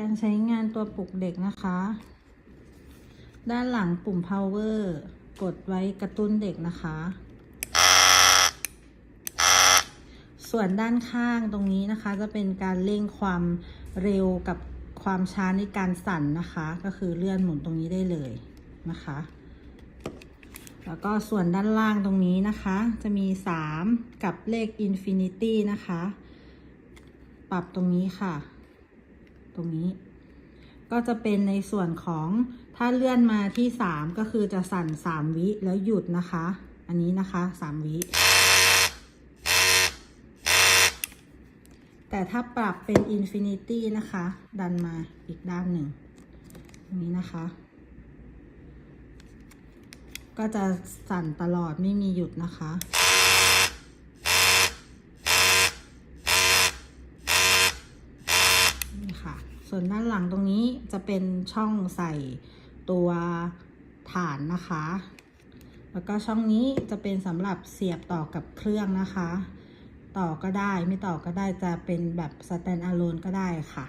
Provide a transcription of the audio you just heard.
การใช้งานตัวปลุกเด็กนะคะ ด้านหลังปุ่ม power กดไว้กระตุ้นเด็กนะคะ ส่วนด้านข้างตรงนี้นะคะ จะเป็นการเร่งความเร็วกับความช้าในการสั่นนะคะ ก็คือเลื่อนหมุนตรงนี้ได้เลยนะคะ แล้วก็ส่วนด้านล่างตรงนี้นะคะ จะมี 3 กับเลข Infinity นะคะ ปรับตรงนี้ค่ะ ตรงนี้ ก็จะเป็นในส่วนของถ้าเลื่อนมาที่ 3 ก็คือจะสั่น 3 วิแล้วหยุดนะคะ อันนี้นะคะ 3 วิแต่ถ้าปรับเป็น Infinity นะคะ ดันมาอีกด้านหนึ่งตรงนี้นะคะ ก็จะสั่นตลอดไม่มีหยุดนะคะ นี่ ค่ะ ส่วนด้านหลังตรงนี้จะเป็นช่องใส่ตัวฐานนะคะ แล้วก็ช่องนี้จะเป็นสำหรับเสียบต่อกับเครื่องนะคะ ต่อก็ได้ไม่ต่อก็ได้จะเป็นแบบ stand alone ก็ได้ค่ะ